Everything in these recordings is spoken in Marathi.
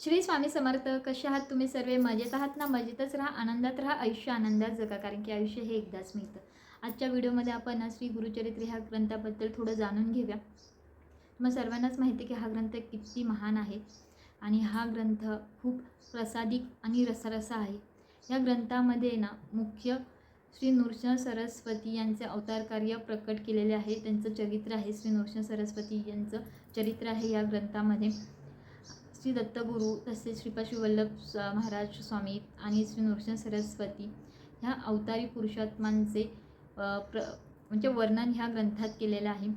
श्री स्वामी समर्थ कसे आहात तुम्ही सर्व? मजेत आहात ना? मजेतच राहा आनंदात राहा आयुष्य आनंदात जगा कारण की आयुष्य हे एकदाच मिळतं. आजच्या व्हिडिओमध्ये आपण श्री गुरुचरित्र ह्या ग्रंथाबद्दल थोडं जाणून घेऊया. मग सर्वांनाच माहिती आहे की हा ग्रंथ किती महान आहे आणि हा ग्रंथ खूप प्रसादिक आणि रसरसा आहे. या ग्रंथामध्ये ना मुख्य श्री नृसिंह सरस्वती यांचे अवतार कार्य प्रकट केलेले आहे. त्यांचं चरित्र आहे श्री नृसिंह सरस्वती यांचं चरित्र आहे या ग्रंथामध्ये. श्री दत्तगुरू तसेच श्रीपाद श्री वल्लभ महाराज स्वामी आणि श्री नृसिंह सरस्वती ह्या अवतारी पुरुषात्मांचे प्र म्हणजे वर्णन ह्या ग्रंथात केलेलं आहे.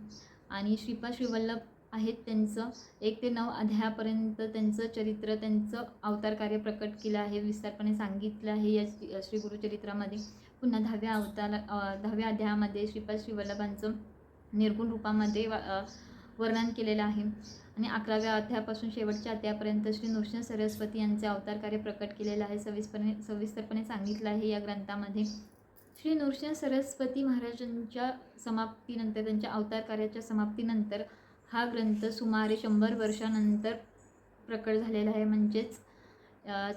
आणि श्रीपाद श्रीवल्लभ आहेत त्यांचं एक ते नऊ अध्यायापर्यंत त्यांचं चरित्र त्यांचं अवतार कार्य प्रकट केलं आहे विस्तारपणे सांगितलं आहे या श्री श्री गुरुचरित्रामध्ये पुन्हा दहाव्या अवतार दहाव्या अध्यायामध्ये श्रीपाद श्रीवल्लभांचं निर्गुण रूपामध्ये वर्णन केलेलं आहे. आणि अकराव्या अध्यायापासून शेवटच्या अध्यायापर्यंत श्री नृसिंह सरस्वती यांचे अवतार कार्य प्रकट केलेलं आहे सविस्तरपणे सविस्तरपणे सांगितलं आहे या ग्रंथामध्ये. श्री नृसिंह सरस्वती महाराजांच्या समाप्तीनंतर त्यांच्या अवतार कार्याच्या समाप्तीनंतर हा ग्रंथ सुमारे शंभर वर्षानंतर प्रकट झालेला आहे. म्हणजेच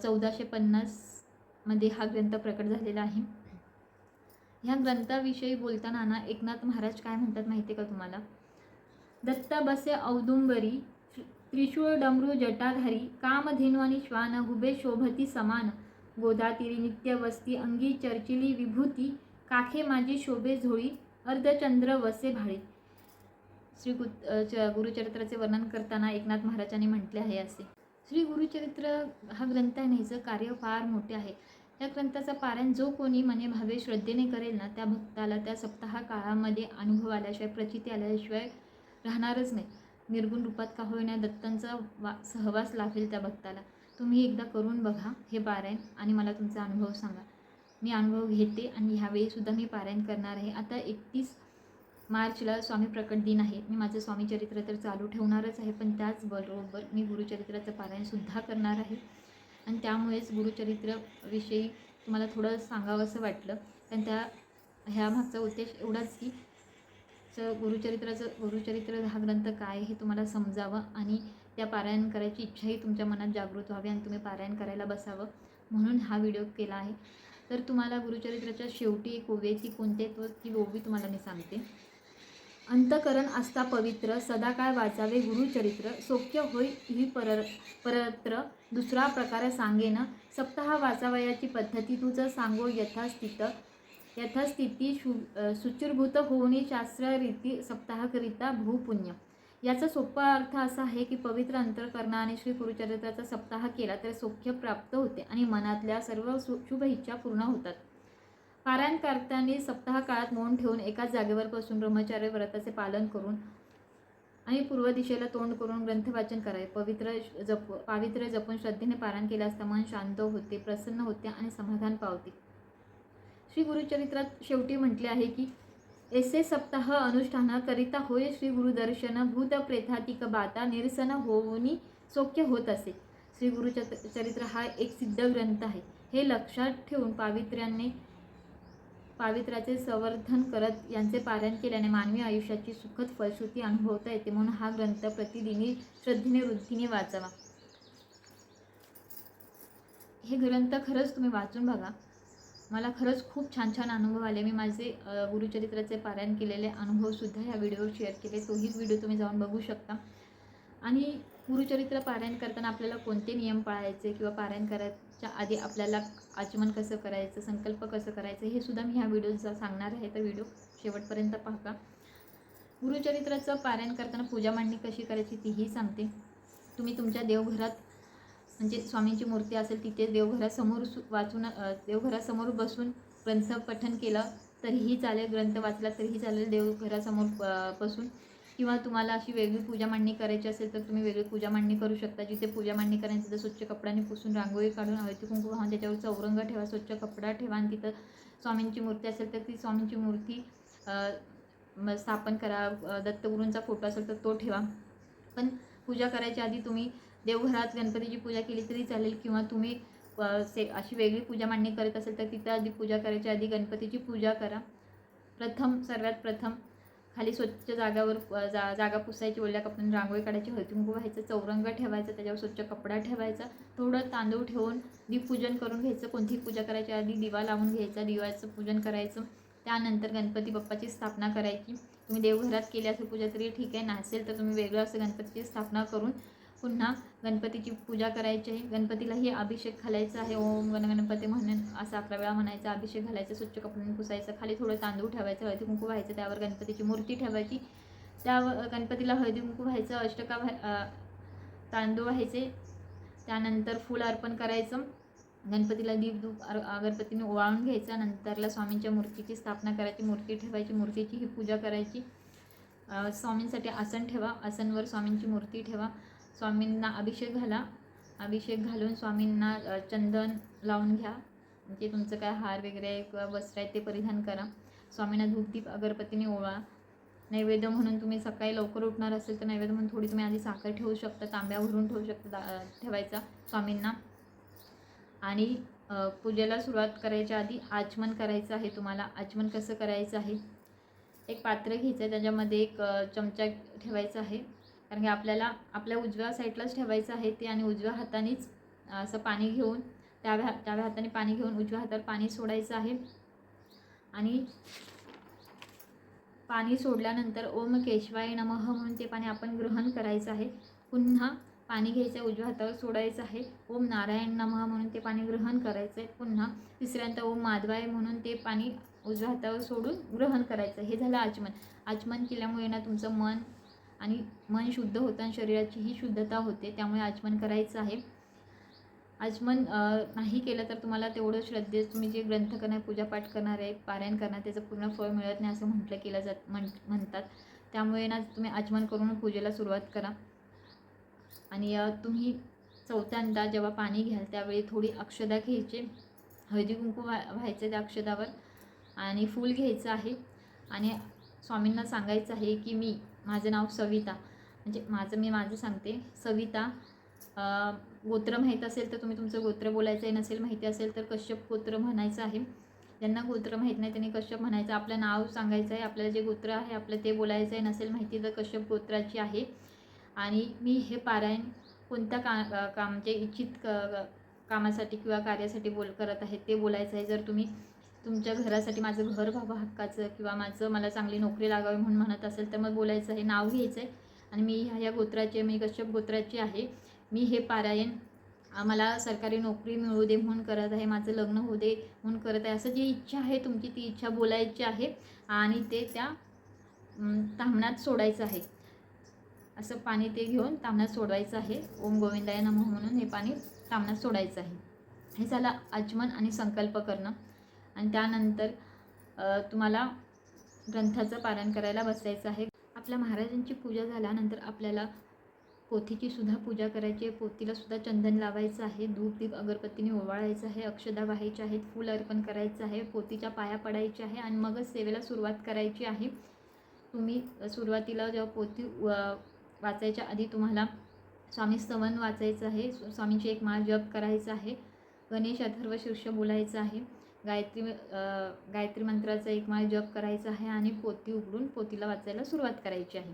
चौदाशे पन्नासमध्ये हा ग्रंथ प्रकट झालेला आहे. ह्या ग्रंथाविषयी बोलताना ना एकनाथ महाराज काय म्हणतात माहिती आहे का तुम्हाला? दत्ता बसे औदुंबरी त्रिशूळ डमरू जटाधारी कामधेनु आणि श्वान हुबे शोभती समान. गोदातिरी नित्य वस्ती अंगी चर्चिली विभूती काखे माझी शोभे झोळी अर्धचंद्र वसे भाळे. श्री गु च- गुरुचरित्राचे वर्णन करताना एकनाथ महाराजांनी म्हटले आहे असे. श्री गुरुचरित्र हा ग्रंथ आहे ह्याचं कार्य फार मोठे आहे. या ग्रंथाचा पारायण जो कोणी मने भावे श्रद्धेने करेल ना त्या भक्ताला त्या सप्ताह काळामध्ये अनुभव आल्याशिवाय प्रचिती आल्याशिवाय राहणारच नाही. निर्गुण रूपात का होईना दत्तांचा वा सहवास लाभेल त्या भक्ताला. तुम्ही एकदा करून बघा हे पारायण आणि मला तुमचा अनुभव सांगा. मी अनुभव घेते आणि ह्यावेळीसुद्धा मी पारायण करणार आहे. आता एकतीस मार्चला स्वामी प्रकट दिन आहे. मी माझं स्वामी चरित्र तर चालू ठेवणारच आहे पण त्याचबरोबर मी गुरुचरित्राचं पारायणसुद्धा करणार आहे. आणि त्यामुळेच गुरुचरित्राविषयी तुम्हाला थोडं सांगावंसं वाटलं. कारण त्या ह्या मागचा उद्देश एवढाच की चं गुरुचरित्राचं गुरुचरित्र हा ग्रंथ काय हे तुम्हाला समजावं आणि त्या पारायण करायची इच्छाही तुमच्या मनात जागृत व्हावी आणि तुम्ही पारायण करायला बसावं म्हणून हा व्हिडिओ केला आहे. तर तुम्हाला गुरुचरित्राच्या शेवटी एक ओवी ती तो ती ओवी तुम्हाला मी सांगते. अंतकरण असता पवित्र सदाकाळ वाचावे गुरुचरित्र सोक्य होय ही पर परत्र दुसरा प्रकार सांगेन. सप्ताह वाचावयाची पद्धती तुझं सांगो यथास्थित यथास्थिती शु सुचिरभूत होऊन होऊनी शास्त्ररीती सप्ताहकरिता भूपुण्य याचा सोपा अर्थ असा आहे की पवित्र अंतरकरणाने श्री गुरुचरित्राचा सप्ताह केला तर सौख्य प्राप्त होते आणि मनातल्या सर्व शुभ इच्छा पूर्ण होतात. पारायण करताना सप्ताह काळात मौन ठेवून एकाच जागेवर बसून ब्रह्मचार्य व्रताचे पालन करून आणि पूर्व दिशेला तोंड करून ग्रंथवाचन करावे. पवित्र जप पावित्र्य जपून श्रद्धेने पारायण केले असता मन शांत होते प्रसन्न होते आणि समाधान पावते. श्री गुरुचरित्रात शेवटी म्हटले आहे की एसे सप्ताह अनुष्ठानाकरिता होय श्री गुरुदर्शन भूत प्रेथातिक बाता निरसन होऊनी सौख्य होत असे. श्री गुरुचत चरित्र हा एक सिद्ध ग्रंथ आहे. हे लक्षात ठेवून पावित्र्याने पावित्र्याचे संवर्धन करत यांचे पारायण केल्याने मानवी आयुष्याची सुखद फलश्रुती अनुभवता येते म्हणून हा ग्रंथ प्रतिदिनी श्रद्धेने वृद्धीने वाचावा. हे ग्रंथ खरंच तुम्ही वाचून बघा. मला खरंच खूप छान छान अनुभव आले. मी माझे गुरुचरित्राचे पारायण केलेले अनुभवसुद्धा ह्या व्हिडिओवर शेअर केले. तोही व्हिडिओ तुम्ही जाऊन बघू शकता. आणि गुरुचरित्र पारायण करताना आपल्याला कोणते नियम पाळायचे किंवा पारायण करायच्या आधी आपल्याला आचमन कसं करायचं संकल्प कसं करायचं हे सुद्धा मी ह्या व्हिडिओचा सांगणार आहे. तर व्हिडिओ शेवटपर्यंत पाहा गुरुचरित्राचं पारायण करताना पूजा मांडणी कशी करायची तीही सांगते. तुम्ही तुमच्या देवघरात म्हणजे स्वामींची मूर्ती असेल तिथे देवघरासमोर सु वाचून देवघरासमोर बसून ग्रंथ पठन केलं तरीही चालेल ग्रंथ वाचला तरीही चालेल देवघरासमोर बसून. किंवा तुम्हाला अशी वेगळी पूजा मांडणी करायची असेल तर तुम्ही वेगळी पूजा मांडणी करू शकता. जिथे पूजा मांडणी करायची तिथं स्वच्छ कपड्याने पुसून रांगोळी काढून हळदी कुंकू वाहून त्याच्यावर चौरंग ठेवा स्वच्छ कपडा ठेवा. आणि तिथं स्वामींची मूर्ती असेल तर ती स्वामींची मूर्ती स्थापन करा. दत्तगुरूंचा फोटो असेल तर तो ठेवा. पण पूजा करायच्या आधी तुम्ही देवघरात गणपतीची पूजा केली तरी चालेल किंवा तुम्ही से अशी वेगळी पूजा मांडणी करत असेल तर तिथं आधी पूजा करायच्या आधी गणपतीची पूजा करा. प्रथम सर्वात प्रथम खाली स्वच्छ जागावर जा जागा पुसायची ओल्या कपड्याने रांगोळी काढायची हळदी व्हायचं चौरंग ठेवायचा त्याच्यावर स्वच्छ कपडा ठेवायचा थोडं तांदूळ ठेवून दीपपूजन करून घ्यायचं कोणतीही पूजा करायच्या आधी दिवा लावून घ्यायचा दिव्याचं पूजन करायचं त्यानंतर गणपती बाप्पाची स्थापना करायची. तुम्ही देवघरात केली असेल पूजा तरी ठीक आहे नसेल तर तुम्ही वेगळं असं गणपतीची स्थापना करून पुन्हा गणपतीची पूजा करायची आहे. गणपतीलाही अभिषेक घालायचा आहे. ओम गणगणपती म्हणून असं अकरा वेळा म्हणायचा. अभिषेक घालायचा स्वच्छ कपड्याने पुसायचं खाली थोडं तांदूळ ठेवायचं हळदी कुंकू व्हायचं त्यावर गणपतीची मूर्ती ठेवायची. त्यावर गणपतीला हळदी कुंकू व्हायचं अष्टका तांदूळ व्हायचे. त्यानंतर फूल अर्पण करायचं. गणपतीला दीप धूप अर अगरबत्तीने ओवाळून घ्यायचा. नंतरला स्वामींच्या मूर्तीची स्थापना करायची मूर्ती ठेवायची मूर्तीची ही पूजा करायची. स्वामींसाठी आसन ठेवा. आसनवर स्वामींची मूर्ती ठेवा. स्वामींना अभिषेक घाला. अभिषेक घालून स्वामींना चंदन लावून घ्या. म्हणजे तुमचं काय हार वगैरे आहे किंवा वस्त्र आहे ते परिधान करा. स्वामींना धूपदीप अगरबत्तीने ओळा नैवेद्य म्हणून तुम्ही सकाळी लवकर उठणार असेल तर नैवेद्य म्हणून थोडी तुम्ही आधी साखर ठेवू शकता तांब्या भरून ठेवू शकता दा- ठेवायचा स्वामींना. आणि पूजेला सुरुवात करायच्या आधी आचमन करायचं आहे तुम्हाला. आचमन कसं करायचं आहे? एक पात्र घ्यायचं आहे. त्याच्यामध्ये एक चमचा ठेवायचा आहे. कारण की आपल्याला आपल्या उजव्या साईडलाच ठेवायचं आहे ते आणि उजव्या हातानेच असं पाणी घेऊन डाव्या डाव्या हाताने पाणी घेऊन उजव्या हातावर पाणी सोडायचं आहे. आणि पाणी सोडल्यानंतर ओम केशवाय नमः म्हणून ते पाणी आपण ग्रहण करायचं आहे. पुन्हा पाणी घ्यायचं आहे उजव्या हातावर सोडायचं आहे. ओम नारायण नमः म्हणून ते पाणी ग्रहण करायचं आहे. पुन्हा तिसऱ्यांदा ओम माधवाय म्हणून ते पाणी उजव्या हातावर सोडून ग्रहण करायचं हे झालं आचमन. आचमन केल्यामुळे ना तुमचं मन आणि मन शुद्ध होतं आणि शरीराचीही शुद्धता होते त्यामुळे आचमन करायचं आहे. आचमन नाही केलं तर तुम्हाला तेवढं श्रद्धेत तुम्ही जे ग्रंथ करणार पूजापाठ करणार आहे पारायण करणार त्याचं पूर्ण फळ मिळत नाही असं म्हटलं केलं जात म्हण म्हणतात. त्यामुळे ना तुम्ही आचमन करून पूजेला सुरुवात करा. आणि तुम्ही चौथ्यांदा जेव्हा पाणी घ्याल त्यावेळी थोडी अक्षदा घ्यायची. हळदी कुंकू व्हा व्हायचं त्या अक्षदावर. आणि फूल घ्यायचं आहे. आणि स्वामींना सांगायचं आहे की मी माझं नाव सविता. म्हणजे माझं मी माझं सांगते. सविता गोत्र माहीत असेल तर तुम्ही तुमचं गोत्र बोलायचं आहे नसेल माहिती असेल तर कश्यप गोत्र म्हणायचं आहे. ज्यांना गोत्र माहीत नाही त्यांनी कश्यप म्हणायचं. आपलं नाव सांगायचं आहे आपल्याला जे गोत्र आहे आपलं ते बोलायचं आहे नसेल माहिती तर कश्यप गोत्राची आहे. आणि मी हे पारायण कोणत्या का काम म्हणजे इच्छित क कामासाठी किंवा कार्यासाठी बोल करत आहे ते बोलायचं आहे जर तुम्ही तुमच्या घरासाठी माझं घर व्हावं हक्काचं किंवा माझं मला चांगली नोकरी लागावी म्हणून म्हणत असेल तर मग बोलायचं आहे नाव घ्यायचं आहे आणि मी ह्या ह्या गोत्राची मी कश्यप गोत्राची आहे. मी हे पारायण मला सरकारी नोकरी मिळू दे म्हणून करत आहे माझं लग्न होऊ दे म्हणून करत आहे. असं जी इच्छा आहे तुमची ती इच्छा बोलायची आहे आणि ते त्या अं, सोडायचं आहे. असं पाणी ते घेऊन ताम्हणात सोडवायचं आहे. ओम गोविंदाय नमः म्हणून हे पाणी ताम्हणात सोडायचं आहे. हे झालं आचमन आणि संकल्प करणं. आणि त्यानंतर तुम्हाला ग्रंथाचं पारायण करायला बसायचं आहे. आपल्या महाराजांची पूजा झाल्यानंतर आपल्याला पोथीची सुद्धा पूजा करायची आहे. पोथीला सुद्धा चंदन लावायचं आहे. धूप दीप अगरबत्तीने ओवाळायचं आहे. अक्षदा वाहायच्या आहेत. फूल अर्पण करायचं आहे. पोथीच्या पाया पडायचे आहे आणि मगच सेवेला सुरुवात करायची आहे. तुम्ही सुरुवातीला जेव्हा पोथी व- वाचायच्या आधी तुम्हाला स्वामी स्तवन वाचायचं आहे. स्वामींची एक माळ जप करायचा आहे. गणेश अथर्व शीर्ष बोलायचं आहे. गायत्री गायत्री मंत्राचा एक माळ जप करायचा आहे आणि पोती उघडून पोतीला वाचायला सुरुवात करायची आहे.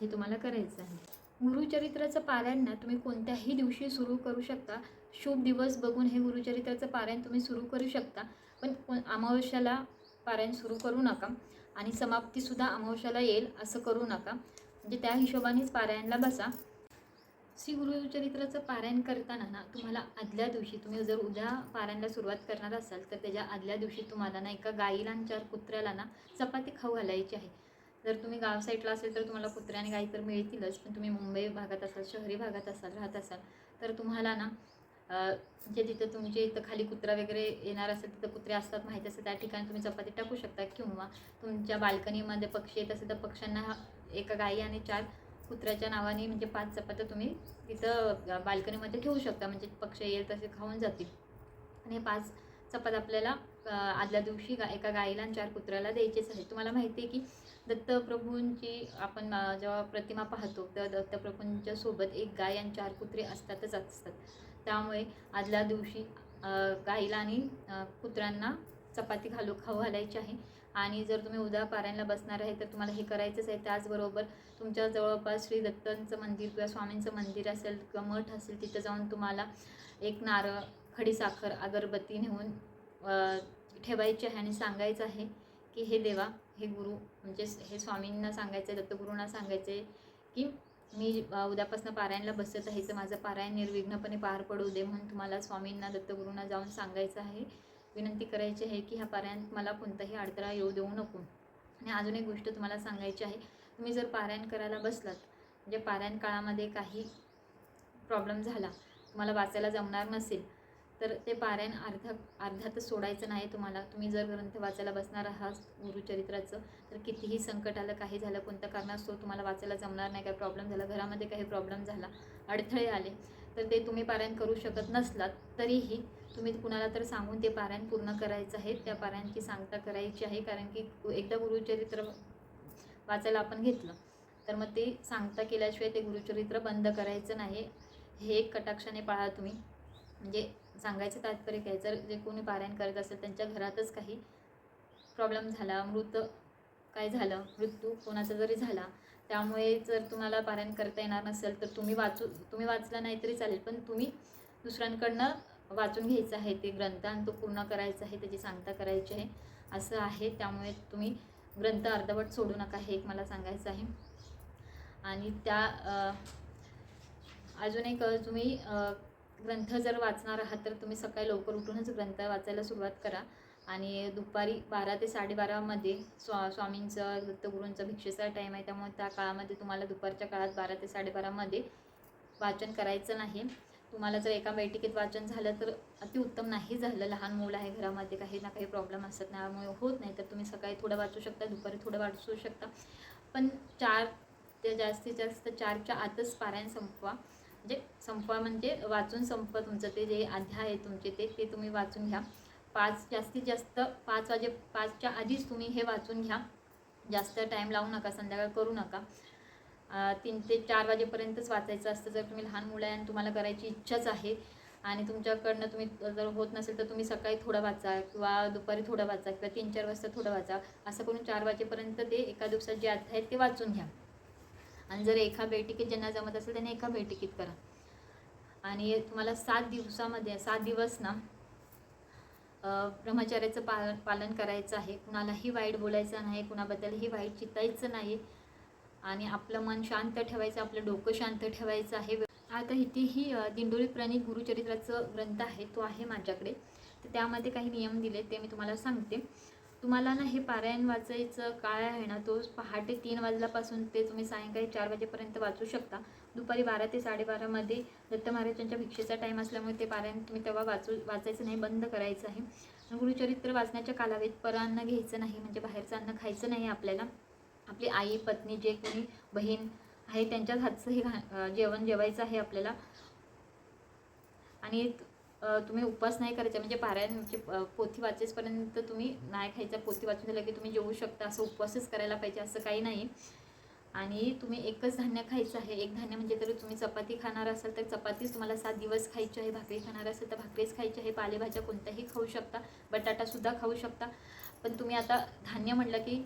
हे तुम्हाला करायचं आहे. गुरुचरित्राचं पारायण ना तुम्ही कोणत्याही दिवशी सुरू करू शकता. शुभ दिवस बघून हे गुरुचरित्राचं पारायण तुम्ही सुरू करू शकता. पण अमावस्याला पारायण सुरू करू नका आणि समाप्तीसुद्धा अमावस्याला येईल असं करू नका. म्हणजे त्या हिशोबानेच पारायणला बसा. श्री गुरुचरित्राचं पारायण करताना ना तुम्हाला आदल्या दिवशी तुम्ही जर उद्या पारायणला सुरुवात करणार असाल तर त्याच्या आदल्या दिवशी तुम्हाला ना एका गाईला आणि चार कुत्र्याला ना चपाती खाऊ घालायची आहे. जर तुम्ही गाव साईडला असेल तर तुम्हाला कुत्रे आणि गाई तर मिळतीलच पण तुम्ही मुंबई भागात असाल शहरी भागात असाल राहत असाल तर तुम्हाला ना जे तिथं तुमचे इथं खाली कुत्रा वगैरे येणार असेल तिथं कुत्रे असतात माहीत असेल त्या ठिकाणी तुम्ही चपाती टाकू शकता किंवा तुमच्या बाल्कनीमध्ये पक्षी येत असेल तर पक्ष्यांना एका गाई आणि चार कुत्र्याच्या नावाने म्हणजे पाच चपात्या तुम्ही तिथं बाल्कनीमध्ये ठेवू शकता. म्हणजे पक्षी येईल तसे खाऊन जातील. आणि हे पाच चपात आपल्याला आदल्या दिवशी गा एका गाईला आणि चार कुत्र्याला द्यायचेच आहे तुम्हाला माहिती आहे की दत्तप्रभूंची आपण जेव्हा प्रतिमा पाहतो तेव्हा दत्तप्रभूंच्या सोबत एक गाय आणि चार कुत्रे असतातच असतात. त्यामुळे आदल्या दिवशी गाईला आणि कुत्र्यांना चपाती घालू खाऊ घालायची आहे. आणि जर तुम्ही उद्या पारायणला बसणार आहे तर तुम्हाला हे करायचंच आहे. त्याचबरोबर तुमच्या जवळपास श्री दत्तांचं मंदिर किंवा स्वामींचं मंदिर असेल किंवा मठ असेल तिथं जाऊन तुम्हाला एक नारळ खडीसाखर अगरबत्ती नेऊन ठेवायची आहे आणि सांगायचं आहे की हे देवा हे गुरु म्हणजे हे स्वामींना सांगायचं आहे दत्तगुरूंना सांगायचं आहे की मी उद्यापासून पारायणला बसत आहे तर माझं पारायण निर्विघ्नपणे पार पडू दे म्हणून तुम्हाला स्वामींना दत्तगुरूंना जाऊन सांगायचं आहे. विनंती करायची आहे की ह्या पारायणात मला कोणताही अडथळा येऊ देऊ नको. आणि अजून एक गोष्ट तुम्हाला सांगायची आहे. तुम्ही जर पारायण करायला बसलात म्हणजे पारायण काळामध्ये काही प्रॉब्लेम झाला तुम्हाला वाचायला जमणार नसेल तर ते पारायण अर्धा अर्ध्यातच सोडायचं नाही तुम्हाला. तुम्ही जर ग्रंथ वाचायला बसणार आहात गुरुचरित्राचं तर कितीही संकट आलं काही झालं कोणत्या कारणास्तव तुम्हाला वाचायला जमणार नाही काही प्रॉब्लेम झाला घरामध्ये काही प्रॉब्लेम झाला अडथळे आले तर ते तुम्ही पारायण करू शकत नसलात तरीही तुम्ही कुणाला तर सांगून ते पारायण पूर्ण करायचं आहे. त्या पारायणची सांगता करायची आहे कारण की एकदा गुरुचरित्र वाचायला आपण घेतलं तर मग ते सांगता केल्याशिवाय ते गुरुचरित्र बंद करायचं नाही. हे एक कटाक्षाने पाळा तुम्ही. म्हणजे सांगायचं तात्पर्य काय? जर जे कोणी पारायण करत असेल त्यांच्या घरातच काही प्रॉब्लेम झाला मृत काय झालं मृत्यू कोणाचा जरी झाला त्यामुळे जर तुम्हाला पारायण करता येणार नसेल तर तुम्ही वाचू तुम्ही वाचला नाही तरी चालेल पण तुम्ही दुसऱ्यांकडनं वाचून घ्यायचं आहे ते ग्रंथ आणि तो पूर्ण करायचा आहे त्याची सांगता करायची आहे असं आहे. त्यामुळे तुम्ही ग्रंथ अर्धवट सोडू नका हे एक मला सांगायचं आहे. आणि त्या अजून एक तुम्ही ग्रंथ जर वाचणार आहात तर तुम्ही सकाळी लवकर उठूनच ग्रंथ वाचायला सुरुवात करा. आणि दुपारी बारा ते साडेबारामध्ये स्वा स्वामींचं दत्तगुरूंचं भिक्षेचा टाईम आहे. त्यामुळे त्या काळामध्ये तुम्हाला दुपारच्या काळात बारा ते साडेबारामध्ये वाचन करायचं नाही. तुम्हाला जर एका बैठकीत वाचन झालं तर अतिउत्तम नाही झालं. लहान मूल आहे घरामध्ये काही ना काही प्रॉब्लेम असतात. त्यामुळे होत नाही. तर तुम्ही सकाळी थोडं वाचू शकता दुपारी थोडं वाचू शकता. पण चार ते जास्तीत जास्त चारच्या आतच पारायण संपवा. म्हणजे संपवा म्हणजे वाचून संपवा तुमचं. ते जे अध्याय आहे तुमचे ते ते तुम्ही वाचून घ्या. पाच जास्तीत जास्त पाच वाजे पाचच्या आधीच तुम्ही हे वाचून घ्या. जास्त टाईम लावू नका संध्याकाळ करू नका. तीन ते चार वाजेपर्यंतच वाचायचं असतं जर तुम्ही लहान मुलं आहे आणि तुम्हाला करायची इच्छाच आहे आणि तुमच्याकडनं तुम्ही जर होत नसेल तर तुम्ही सकाळी थोडं वाचा किंवा दुपारी थोडं वाचा किंवा तीन चार वाजता थोडं वाचा. असं करून चार वाजेपर्यंत ते एका दिवसात जे अध्याय आहेत ते वाचून घ्या. आणि जर एका बैठकीत ज्यांना जमत असेल त्यांनी एका बैठकीत करा. आणि तुम्हाला सात दिवसामध्ये सात दिवस ना ब्रह्मचार्याचं पालन पालन करायचं आहे. कुणालाही वाईट बोलायचं नाही कुणाबद्दलही वाईट चितायचं नाही. आणि आपलं मन शांत ठेवायचं आपलं डोकं शांत ठेवायचं आहे. आता इथेही अ, दिंडोरी प्रणित गुरुचरित्राचं ग्रंथ आहे तो आहे माझ्याकडे. तर त्यामध्ये काही नियम दिले ते मी तुम्हाला सांगते. तुम्हाला ना हे पारायण वाचायचं काय आहे ना तो पहाटे तीन वाजल्यापासून ते तुम्ही सायंकाळी चार वाजेपर्यंत वाचू शकता. दुपारी बारा ते साडेबारामध्ये दत्त महाराजांच्या भिक्षेचा टाईम असल्यामुळे ते पारायण तुम्ही तेव्हा वाचू वाचायचं नाही बंद करायचं आहे. गुरुचरित्र वाचण्याच्या कालावधीत परान्न घ्यायचं नाही म्हणजे बाहेरचं अन्न खायचं नाही आपल्याला. आपली आई पत्नी जे कोणी बहीण आहे त्यांच्याच हातचं हे घा जेवण जेवायचं आहे आपल्याला. आणि तुम्ही उपवास नाही करायचा म्हणजे पारायण म्हणजे पोथी वाचेसपर्यंत तुम्ही नाही खायचा पोथी वाचून झालं की तुम्ही जेवू शकता असं उपवासच करायला पाहिजे असं काही नाही. आणि तुम्ही एकच धान्य खायचं आहे एक धान्य म्हणजे जर तुम्ही चपाती खाणार असाल तर चपातीच तुम्हाला सात दिवस खायची आहे भाकरी खाणार असेल तर भाकरीच खायची आहे पालेभाज्या कोणत्याही खाऊ शकता बटाटासुद्धा खाऊ शकता. पण तुम्ही आता धान्य म्हटलं की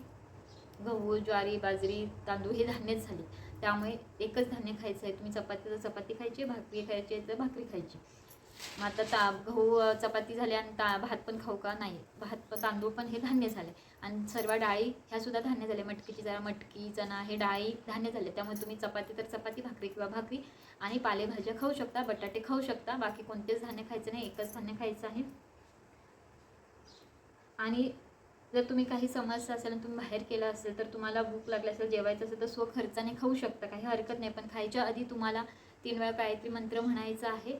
गहू ज्वारी बाजरी तांदूळ हे धान्यच झाले. त्यामुळे एकच धान्य खायचं आहे तुम्ही चपाती तर चपाती खायची भाकरी खायची आहे तर भाकरी खायची. मग आता ता गहू चपाती झाली आणि ता भात पण खाऊ का? नाही. भात तांदूळ पण हे धान्य झाले. आणि सर्व डाळी ह्यासुद्धा धान्य झाले. मटकीची जरा मटकी चणा हे डाळी धान्य झाले. त्यामुळे तुम्ही चपाती तर चपाती भाकरी किंवा भाकरी आणि पालेभाज्या खाऊ शकता बटाटे खाऊ शकता. बाकी कोणतेच धान्य खायचं नाही. एकच धान्य खायचं आहे. आणि जर तुम्ही काही समस्या असेल आणि तुम्ही बाहेर केलं असेल तर तुम्हाला भूक लागली असेल जेवायचं असेल तर स्वखर्चाने खाऊ शकता. काही हरकत नाही. पण खायच्या आधी तुम्हाला तीन वेळा गायत्री मंत्र म्हणायचा आहे.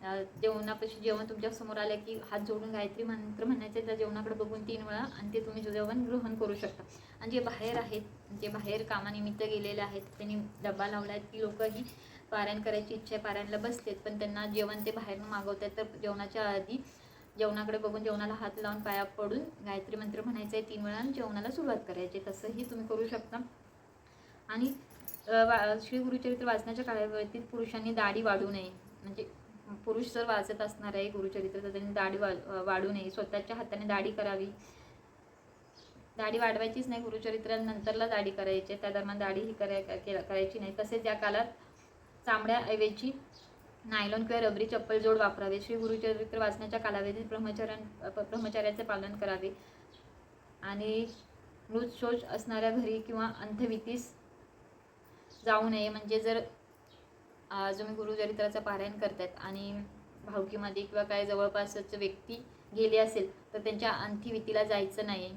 जेवणापाशी जेवण तुमच्यासमोर आलं की हात जोडून गायत्री मंत्र म्हणायचे त्या जेवणाकडे बघून तीन वेळा आणि ते तुम्ही जेवण ग्रहण करू शकता. आणि जे बाहेर आहेत जे बाहेर कामानिमित्त गेलेले आहेत त्यांनी डबा लावला आहे ती लोकंही पारायण करायची इच्छा आहे पारायणला बसलेत पण त्यांना जेवण ते बाहेरनं मागवतात तर जेवणाच्या आधी जेवणाकडे बघून जेवणाला हात लावून पाया पडून गायत्री मंत्र म्हणायचं आहे तीन वेळा आणि जेवणाला सुरुवात करायची. तसंही तुम्ही करू शकता. आणि वा श्री गुरुचरित्र वाचण्याच्या काळावरती पुरुषांनी दाढी वाढू नये. म्हणजे पुरुष जर वाचत असणार आहे गुरुचरित्र तर त्यांनी दाढी वा वाढू नये. स्वतःच्या हाताने दाढी करावी. दाढी वाढवायचीच नाही गुरुचरित्रानंतरला दाढी करायची आहे. त्या दरम्यान दाढी ही कराय करायची नाही. तसेच या काळात चामड्याऐवजी नायलॉन किंवा रबरी चप्पल जोड वापरावे. श्री गुरुचरित्र वाचण्याच्या कालावधीत ब्रह्मचर्या ब्रह्मचर्याचे पालन करावे. आणि मृत शोष असणाऱ्या घरी किंवा अंधवितीस जाऊ नये. म्हणजे जर जो तुम्ही गुरुचरित्राचं पारायण करतात आणि भावकीमध्ये किंवा काय जवळपासच व्यक्ती गेली असेल तर त्यांच्या अंत्यविधीला जायचं नाही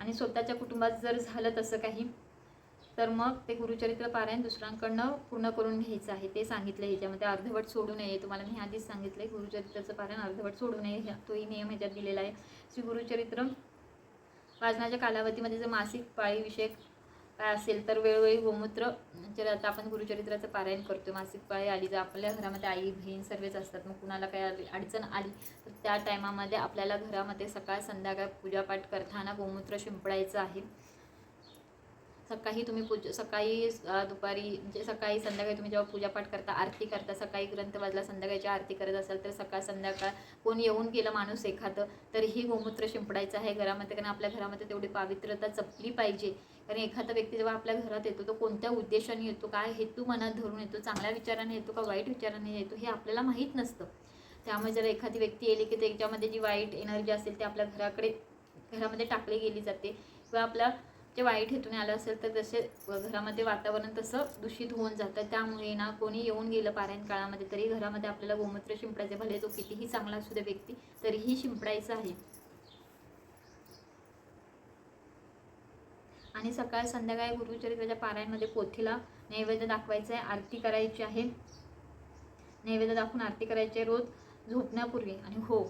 आणि स्वतःच्या कुटुंबात जर झालं तसं काही तर मग ते गुरुचरित्र पारायण दुसऱ्यांकडनं पूर्ण करून घ्यायचं आहे. ते सांगितलं ह्याच्यामध्ये अर्धवट सोडू नये. तुम्हाला मी आधीच सांगितलं आहे गुरुचरित्राचं पारायण अर्धवट सोडू नये. तोही नियम ह्याच्यात दिलेला आहे. श्री गुरुचरित्र वाचनाच्या कालावधीमध्ये जर मासिक पाळीविषयक काय असेल तर वेळोवेळी गोमूत्र जर आता आपण गुरुचरित्राचं पारायण करतो मासिक पाळी आली जर आपल्या घरामध्ये आई बहीण सर्वच असतात. मग कुणाला काय आली- अडचण आली तर त्या टायमामध्ये आपल्याला घरामध्ये सकाळ संध्याकाळ पूजापाठ करताना गोमूत्र शिंपडायचं आहे. सकाळी तुम्ही पूज सकाळी दुपारी म्हणजे सकाळी संध्याकाळी तुम्ही जेव्हा पूजापाठ करता आरती करता सकाळी ग्रंथ वाजला संध्याकाळची आरती करत असाल तर सकाळ संध्याकाळ कोण येऊन गेलं माणूस एखादं तर ही गोमूत्र शिंपडायचं आहे घरामध्ये कारण आपल्या घरामध्ये तेवढी पावित्रता जपली पाहिजे. कारण एखादा व्यक्ती जेव्हा आपल्या घरात येतो तो कोणत्या उद्देशाने येतो काय हेतू मनात धरून येतो चांगल्या विचाराने येतो का वाईट विचाराने येतो हे आपल्याला माहीत नसतं. त्यामुळे जर एखादी व्यक्ती येली की त्याच्यामध्ये जी वाईट एनर्जी असेल ती आपल्या घराकडे घरामध्ये टाकली गेली जाते किंवा आपल्या जे वाईट हेतून आलं असेल तर तसे घरामध्ये वातावरण तसं दूषित होऊन जातं. त्यामुळे ना कोणी येऊन गेलं पारायण काळामध्ये तरी घरामध्ये आपल्याला गोमूत्र शिंपडायचे भले तो कितीही चांगला असू दे व्यक्ती तरीही शिंपडायचं आहे. आणि सकाळ संध्याकाळी गुरुचरित्राच्या पारायणमध्ये पोथीला नैवेद्य दाखवायचं आहे आरती करायची आहे. नैवेद्य दाखवून आरती करायची आहे रोज झोपण्यापूर्वी. आणि हो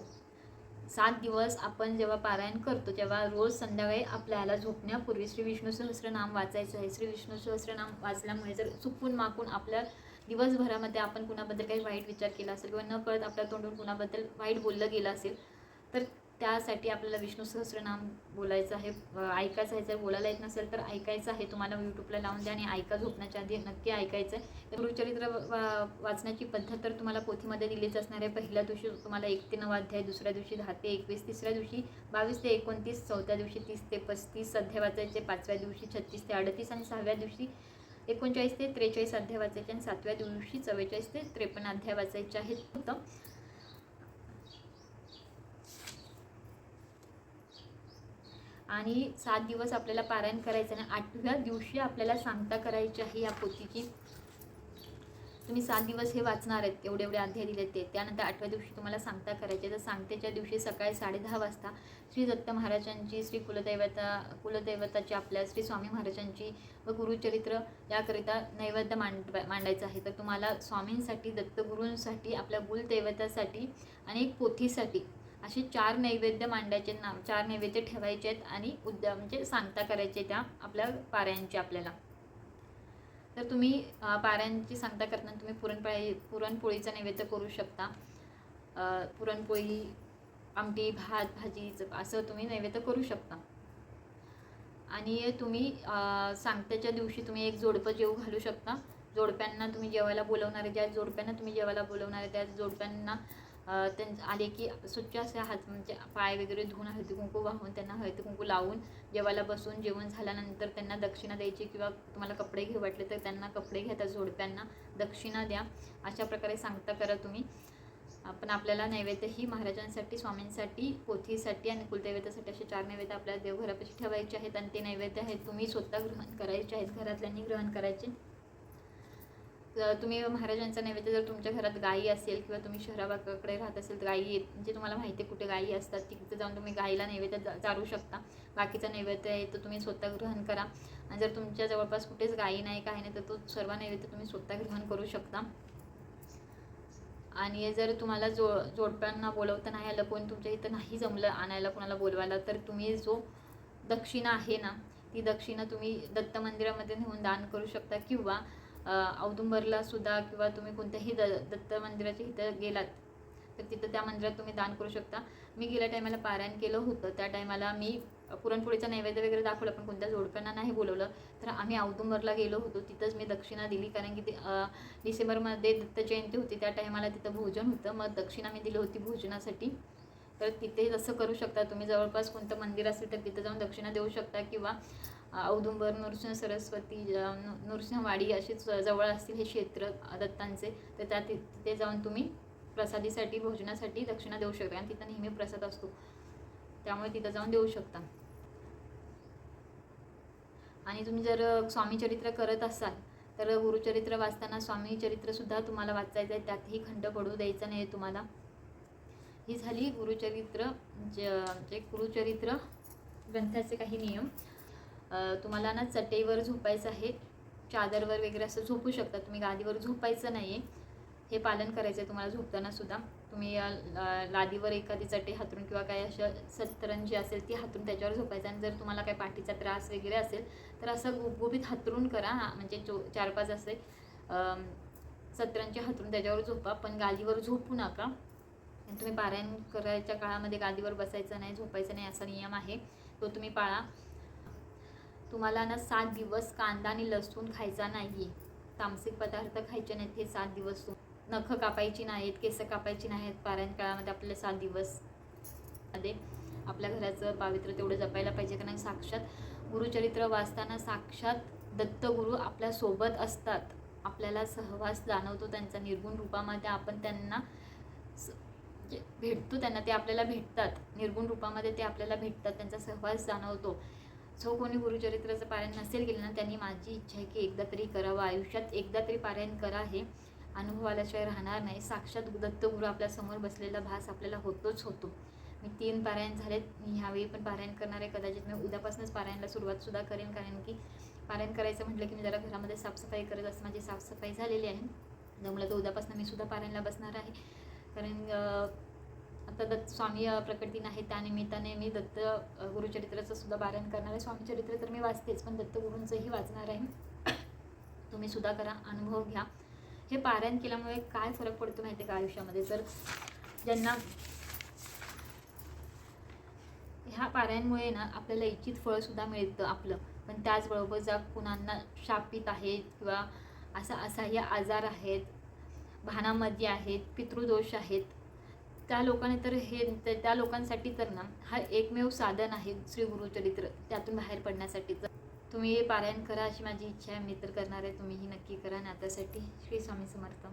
सात दिवस आपण जेव्हा पारायण करतो तेव्हा रोज संध्याकाळी आपल्याला झोपण्यापूर्वी श्री विष्णू सहस्रनाम वाचायचं आहे. श्री विष्णू सहस्रनाम वाचल्यामुळे जर चुकून माकून आपल्या दिवसभरामध्ये आपण कुणाबद्दल काही वाईट विचार केला असेल किंवा न कळत आपल्या तोंडून कुणाबद्दल वाईट बोललं गेलं असेल तर त्यासाठी आपल्याला विष्णू सहस्रनाम बोलायचं आहे ऐकायचं आहे. जर बोलायला येत नसेल तर ऐकायचं आहे. तुम्हाला यूट्यूबला लावून द्या आणि ऐका झोपण्याच्या आधी नक्की ऐकायचं आहे गुरुचरित्र वा- वाचण्याची पद्धत तर तुम्हाला पोथीमध्ये दिलीच असणार आहे. पहिल्या दिवशी तुम्हाला एक ते नऊ अध्याय दुसऱ्या दिवशी दहा ते एकवीस तिसऱ्या दिवशी बावीस ते एकोणतीस चौथ्या दिवशी तीस ते पस्तीस अध्याय वाचायचे पाचव्या दिवशी छत्तीस ते अडतीस आणि सहाव्या दिवशी एकोणचाळीस ते त्रेचाळीस अध्याय वाचायचे आणि सातव्या दिवशी चव्वेचाळीस ते त्रेपन्न अध्याय वाचायचे आहेत. होतं आणि सात दिवस आपल्याला पारायण करायचं आणि आठव्या दिवशी आपल्याला सांगता करायची आहे या पोथीची. तुम्ही सात दिवस हे वाचणार आहेत एवढे एवढे अध्याय दिले ते. त्यानंतर आठव्या दिवशी तुम्हाला सांगता करायचे. तर सांगतेच्या दिवशी सकाळी साडेदहा वाजता श्री दत्त महाराजांची श्री कुलदैवता कुलदैवताची आपल्या श्री स्वामी महाराजांची व गुरुचरित्र याकरिता नैवेद्य मांड मांडायचं आहे. तर तुम्हाला स्वामींसाठी दत्तगुरूंसाठी आपल्या कुलदैवतासाठी आणि एक पोथीसाठी असे चार नैवेद्य मांडायचे ना चार नैवेद्य ठेवायचे आहेत आणि उद्या म्हणजे सांगता करायचे त्या आपल्या पाऱ्यांची आपल्याला. तर तुम्ही पाऱ्यांची सांगता करताना तुम्ही पुरणपोळी पुरणपोळीचा नैवेद्य करू शकता. पुरणपोळी आमटी भात भाजी असं तुम्ही नैवेद्य करू शकता. आणि तुम्ही सांगत्याच्या दिवशी तुम्ही एक जोडपं जेवू घालू शकता. जोडप्यांना तुम्ही जेवायला बोलवणारे ज्या जोडप्यांना तुम्ही जेवायला बोलवणारे त्या जोडप्यांना अं, त्यां आले की स्वच्छ असे हात म्हणजे पाय वगैरे धुवून हळदी कुंकू वाहून त्यांना हळदी कुंकू लावून जेवायला बसून जेवण झाल्यानंतर त्यांना दक्षिणा द्यायची किंवा तुम्हाला कपडे घेऊ वाटले तर त्यांना कपडे घ्या त्या जोडप्यांना दक्षिणा द्या. अशा प्रकारे सांगता करा तुम्ही. आपण आपल्याला नैवेद्य ही महाराजांसाठी स्वामींसाठी पोथीसाठी आणि कुलदैवतासाठी असे चार नैवेद्य आपल्याला देवघरापाशी ठेवायचे आहेत आणि ते नैवेद्य आहेत तुम्ही स्वतः ग्रहण करायचे आहेत. घरातल्यांनी ग्रहण करायचे. तुम्ही महाराजांचा नैवेद्य जर तुमच्या घरात गायी असेल किंवा तुम्ही शहराबाकडे राहत असेल तर गायी येत म्हणजे तुम्हाला माहिती आहे कुठे गायी असतात. तिथे जाऊन तुम्ही गाईला नैवेद्य जा- चारू शकता. बाकीचा नैवेद्य आहे तो तुम्ही स्वतः ग्रहण करा. आणि जर तुमच्या जवळपास कुठेच गायी नाही काही नाही तर तो सर्व नैवेद्य तुम्ही स्वतः ग्रहण करू शकता. आणि जर तुम्हाला जो जोडप्यांना बोलवता नाही आलं कोण तुमच्या इथं नाही जमलं आणायला कोणाला बोलवायला तर तुम्ही जो दक्षिणा आहे ना ती दक्षिणा तुम्ही दत्त मंदिरामध्ये नेऊन दान करू शकता. किंवा औदुंबरला सुद्धा किंवा तुम्ही कोणत्याही द दत्त मंदिराच्या इथं गेलात तर तिथं त्या मंदिरात तुम्ही दान करू शकता. मी गेल्या टायमाला पारायण केलं होतं. त्या टायमाला मी पुरणपोळीचा नैवेद्य वगैरे दाखवलं पण कोणत्या जोडप्यांना नाही बोलवलं. तर आम्ही औदुंबरला गेलो होतो. तिथंच मी दक्षिणा दिली कारण की ते डिसेंबरमध्ये दत्त जयंती होती. त्या टायमाला तिथं भोजन होतं. मग दक्षिणा मी दिली होती भोजनासाठी. तर तिथे जसं करू शकता तुम्ही. जवळपास कोणतं मंदिर असेल तर तिथं जाऊन दक्षिणा देऊ शकता किंवा औदुंबर नृसिंह सरस्वती नृसिंहवाडी असेच जवळ असतील हे क्षेत्र दत्तांचे तर त्या तिथे जाऊन तुम्ही प्रसादीसाठी भोजनासाठी दक्षिणा देऊ शकता. आणि तिथं नेहमी प्रसाद असतो. त्यामुळे तिथं जाऊन देऊ शकता. आणि तुम्ही जर स्वामीचरित्र स्वामी चरित्र करत असाल तर गुरुचरित्र वाचताना स्वामी चरित्रसुद्धा तुम्हाला वाचायचं आहे. त्यातही खंड पडू द्यायचा नाही तुम्हाला. ही झाली गुरुचरित्र ज जे गुरुचरित्र ग्रंथाचे काही नियम. तुम्हाला ना चटईवर झोपायचं आहे. चादरवर वगैरे असं झोपू शकता. तुम्ही गादीवर झोपायचं नाही आहे हे पालन करायचं आहे तुम्हाला झोपताना सुद्धा. तुम्ही लादीवर एखादी चटई हातरून किंवा काही अशा सतरंजी असेल ती हातरून त्याच्यावर झोपायचं. आणि जर तुम्हाला काही पाठीचा त्रास वगैरे असेल तर असं गुबगुबीत हातरून करा. म्हणजे चो चार पाच असे सतरंजी हातरून त्याच्यावर झोपा. पण गादीवर झोपू नका. तुम्ही पारायण करायच्या काळामध्ये गादीवर बसायचं नाही झोपायचं नाही असा नियम आहे. तो तुम्ही पाळा. तुम्हाला ना सात दिवस कांदा आणि लसूण खायचा नाही तामसिक पदार्थ खायचे नाहीत हे सात दिवस नखं कापायची नाहीत केसं कापायची नाहीत पारायण काळामध्ये आपल्याला सात दिवस. मध्ये आपल्या घराचं पावित्र्य तेवढं जपायला पाहिजे कारण साक्षात गुरुचरित्र वाचताना साक्षात दत्तगुरू आपल्यासोबत असतात. आपल्याला सहवास जाणवतो त्यांचा निर्गुण रूपामध्ये. आपण त्यांना स- जे भेटतो त्यांना ते आपल्याला भेटतात. निर्गुण रूपामध्ये ते आपल्याला भेटतात त्यांचा सहवास जाणवतो. जो कोणी गुरुचरित्राचं पारायण नसेल केलं ना त्यांनी माझी इच्छा आहे की एकदा तरी करावं. आयुष्यात एकदा तरी पारायण करा हे. अनुभव आल्याशिवाय राहणार नाही. साक्षात दत्तगुरू आपल्यासमोर बसलेला भास आपल्याला होतोच होतो. मी तीन पारायण झालेत. मी ह्यावेळी पण पारायण करणार आहे. कदाचित मी उद्यापासूनच पारायणला सुरुवातसुद्धा करेन. कारण की पारायण करायचं म्हटलं की मी जरा घरामध्ये साफसफाई करत असं माझी साफसफाई झालेली आहे. जमलं तर उद्यापासून मी सुद्धा पारायणला बसणार आहे. कारण आता दत्त स्वामी प्रकट दिन आहे त्यानिमित्ताने मी दत्त गुरुचरित्राचं सुद्धा पारायण करणार आहे. स्वामी चरित्र तर मी वाचतेच पण दत्तगुरूंचंही वाचणार आहे. तुम्ही सुद्धा करा अनुभव घ्या. हे पारायण केल्यामुळे काय फरक पडतो माहिती आहे का आयुष्यामध्ये? जर ज्यांना ह्या पारायणमुळे ना आपल्याला इच्छित फळसुद्धा मिळतं आपलं. पण त्याचबरोबर ज्या कुणांना शापित आहेत किंवा असा असह्य आजार आहेत भानामध्ये आहेत पितृदोष आहेत त्या लोकांनी तर हे त्या- लोकांसाठी तर ना हा एकमेव साधन आहे श्री गुरुचरित्र त्यातून बाहेर पडण्यासाठी तर. तुम्ही हे पारायण करा अशी माझी इच्छा आहे. मी तर करणार आहे. तुम्हीही नक्की करा नात्यासाठी. श्री स्वामी समर्थ.